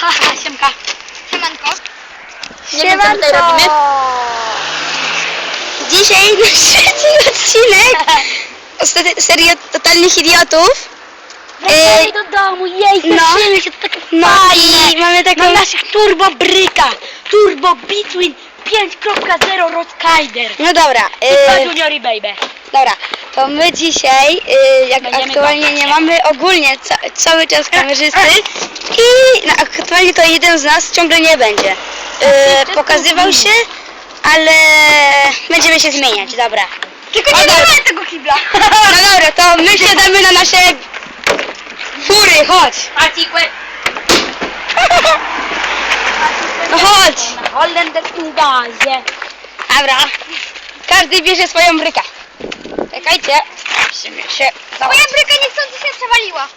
Haha, siemka. Siemanko. Nie wiem, co tutaj robimy. Dzisiaj nasz trzeci odcinek z serii Totalnych Idiotów. Wracamy do domu, jej, no. cieszymy się, to takie No fajne. i mamy taką... Na naszych turbo bryka, turbo Between 5.0 Rodkider. No dobra, To y, Junior i Baby. Dobra, to my dzisiaj, y, jak Będziemy aktualnie nie mamy ogólnie ca cały czas kamerzysty i no, aktualnie to jeden z nas ciągle nie będzie. Y, pokazywał się, ale będziemy się zmieniać, dobra. Tylko nie dawaj tego kibla. No dobra, to my siadamy na nasze fury, chodź. No chodź. Na holenderskim gazie. Dobra. Każdy bierze swoją brykę. Czekajcie. Musimy się... Moja bryka niechcący się przewaliła.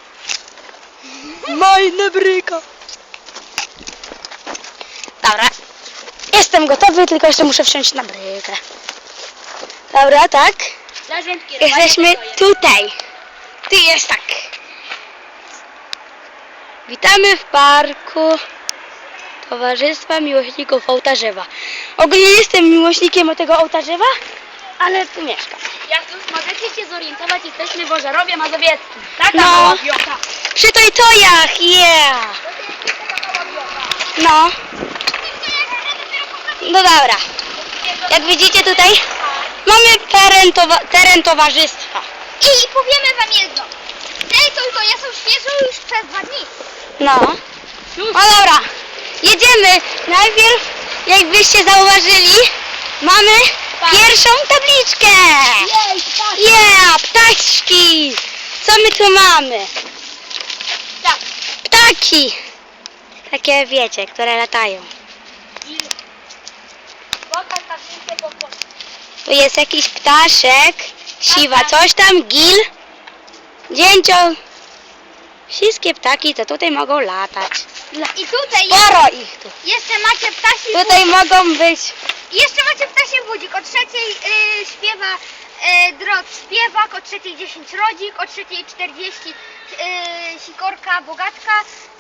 Majna bryka. Dobra. Jestem gotowy, tylko jeszcze muszę wsiąść na brykę. Dobra, tak. Jesteśmy tutaj. Tu jest tak. Witamy w parku Towarzystwa Miłośników Ołtarzewa. Ogólnie jestem miłośnikiem tego ołtarzewa, ale tu mieszkam. Jak już możecie się zorientować, jesteśmy w Ożarowie Mazowieckim. Taka No. mała wiocha. Przy Tojtojach, yeah! No. No dobra. Jak widzicie tutaj mamy teren, towa teren towarzystwa. I powiemy wam jedno. Te to ja są świeżo już przez dwa dni. No. No dobra. Jedziemy. Najpierw, jakbyście zauważyli, mamy pierwszą tabliczkę. Jej, tak. Yeah, ptaszki. Co my tu mamy? Tak. Ptaki. Takie wiecie, które latają. Tu jest jakiś ptaszek, siwa, coś tam, gil, dzięcioł. Wszystkie ptaki, co tutaj mogą latać. I tutaj Sporo ich tu. jeszcze macie ptasi Tutaj mogą być. I jeszcze macie ptasie budzik. O trzeciej y, śpiewa y, drot śpiewak, o trzeciej 10 rodzik, o trzeciej 40 y, sikorka bogatka,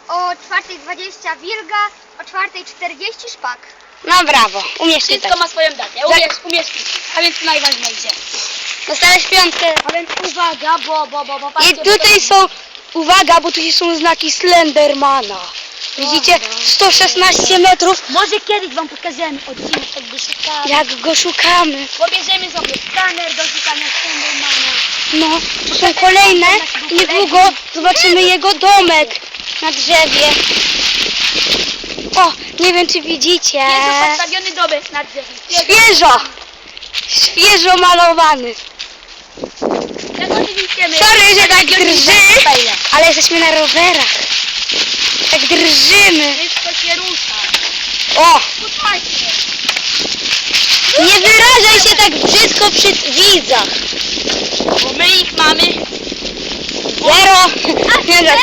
o czwartej 20 wilga, o czwartej 40 szpak. No brawo, umiesz czytać. Wszystko ma swoją datę. Umiesz, umiesz pisać. A więc to najważniejsze. Dostałeś piątkę. A więc uwaga, bo, bo, bo, bo I patrzcie, tutaj są, uwaga, bo tu są znaki Slendermana. Widzicie, 116 metrów. Może kiedyś wam pokażemy odcinek, jak go szukamy. Jak go szukamy. Pobierzemy sobie skaner do szukania Slendermana. No, tu są kolejne. I niedługo zobaczymy jego domek na drzewie. O, nie wiem czy widzicie. Jest postawiony domek na drzewie. Świeżo! Świeżo malowany. Jak oczywiście my... Sorry, że tak drży, ale jesteśmy na rowerach. Tak drżymy. Wszystko się rusza. O, Posłuchajcie. nie wyrażaj się tak brzydko przy widzach. Bo my ich mamy. Zero. Nie.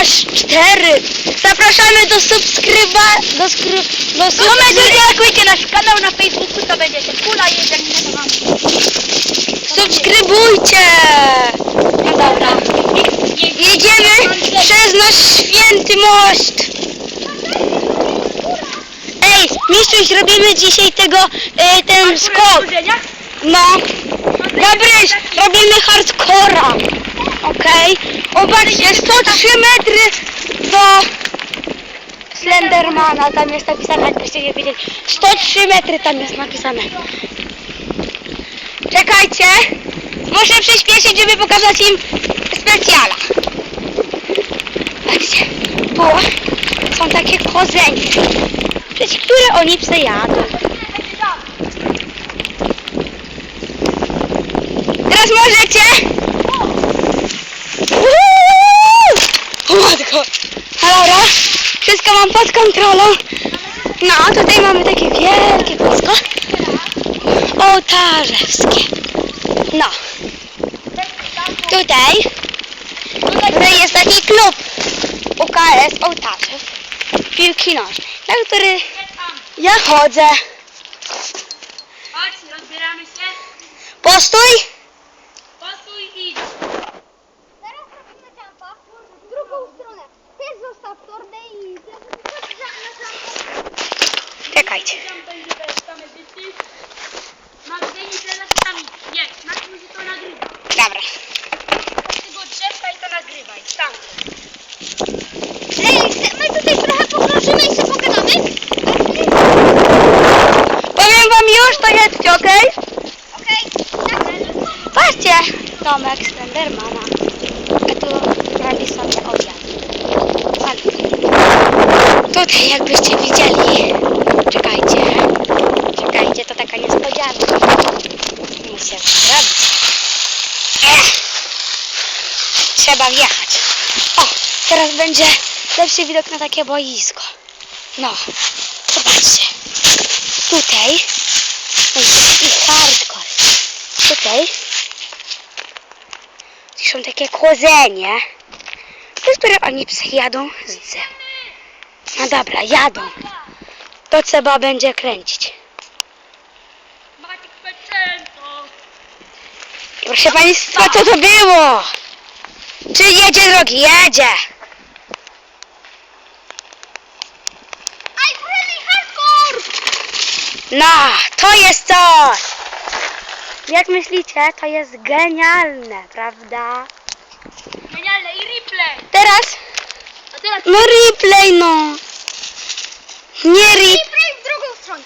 Aż cztery. Zapraszamy do subskryba... Do, skry, do Subskrybujcie nasz kanał na Facebooku, to będzie się kula to wam. Subskrybujcie. No dobra. Jedziemy przez nasz święty most. Ej, mistrzuś, robimy dzisiaj tego, e, ten skok. No. Gabryś, robimy hardcora. Okej. Zobaczcie, 103 metry do Slendermana. Tam jest napisane, jakbyście nie wiedzieli. 103 metry tam jest napisane. Czekajcie. Muszę przyspieszyć, żeby pokazać im specjala. Patrzcie, tu są takie korzenie, przez które oni przejadą. Teraz możecie. Uuu! Matko. Dobra, wszystko mam pod kontrolą. No, tutaj mamy takie wielkie bosko ołtarzewskie. No. Tutaj, no tutaj jest taki klub UKS Ołtarzew piłki nożnej, na który ja chodzę. Chodź, rozbieramy się. Postój. Postój i idź. Teraz robimy w drugą stronę. Zostaw i... Czekajcie. Domek Slendermana. A tu robi sobie obiad. Tutaj jakbyście widzieli. Czekajcie. Czekajcie, to taka niespodzianka. Muszę zrobić. Trzeba wjechać. O, teraz będzie lepszy widok na takie boisko. No, zobaczcie. Tutaj będzie taki hardcore. Tutaj są takie kłodzenie, przez które oni jadą z. No dobra, jadą. To trzeba będzie kręcić. Peczęto. Proszę Państwa, co to było? Czy jedzie drogi? Jedzie. I! No, to jest to. Jak myślicie, to jest genialne, prawda? Genialne i replay. Teraz, A teraz no replay, no. Nie replay. W drugą stronę.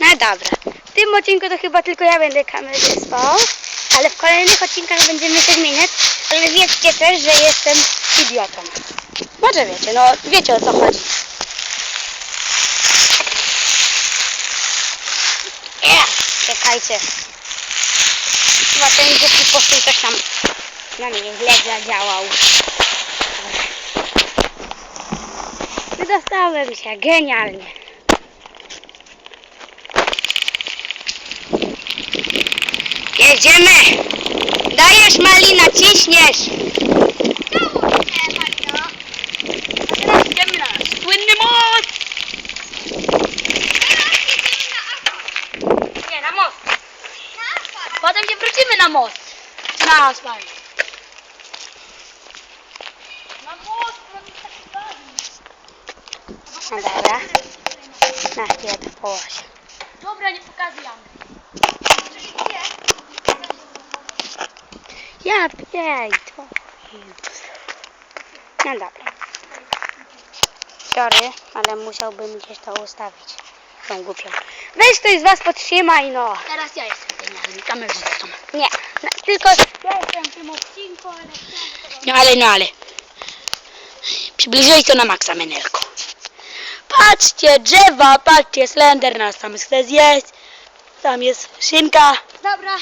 No dobra. W tym odcinku to chyba tylko ja będę kamerzystą, ale w kolejnych odcinkach będziemy się zmieniać, ale wiedzcie też, że jestem idiotą. Może wiecie, no wiecie o co chodzi. Ja, czekajcie. Chyba ten głupi postój też tam na mnie źle zadziałał. Wydostałem się, genialnie. Jedziemy! Dajesz malina, ciśniesz! Znowu nie, Marino. a teraz idziemy na słynny most. Teraz jedziemy na asfalt. Nie, na most. Na asfalt. Potem się wrócimy na most. Na asfalt. Na most, no mi tak bawi. No dobra. Na chwilę to położę. Dobra, nie pokazujemy. Ja piej, to. No dobra. Sorry, ale musiałbym gdzieś to ustawić. Tą głupią. Weź ktoś z was podtrzymaj, no. Teraz ja jestem kamerzystą. Nie, no, tylko... Ja jestem w tym odcinku, ale No ale, no ale. Przybliżyłeś to na maksa, Menelko. Patrzcie, drzewa, patrzcie, Slender nas tam chce zjeść. Tam jest szynka. Dobra.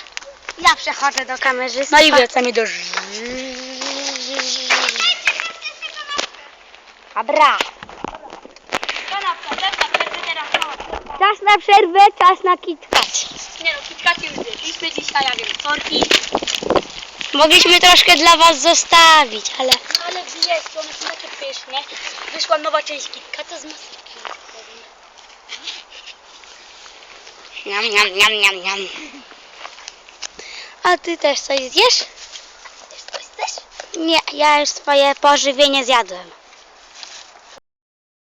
Ja przechodzę do kamerzysty. No i wracamy do... Dobra. Czas na przerwę, czas na kitkat. Nie no, kitkacie już zjedliśmy dzisiaj, ja wiem, sorki. Mogliśmy troszkę dla was zostawić, ale... No ale wiesz, one są takie pyszne. Wyszła nowa część kitkata z masłem. Niam, niam, niam, niam, niam. A ty też coś zjesz? Też coś chcesz? Nie, ja już swoje pożywienie zjadłem.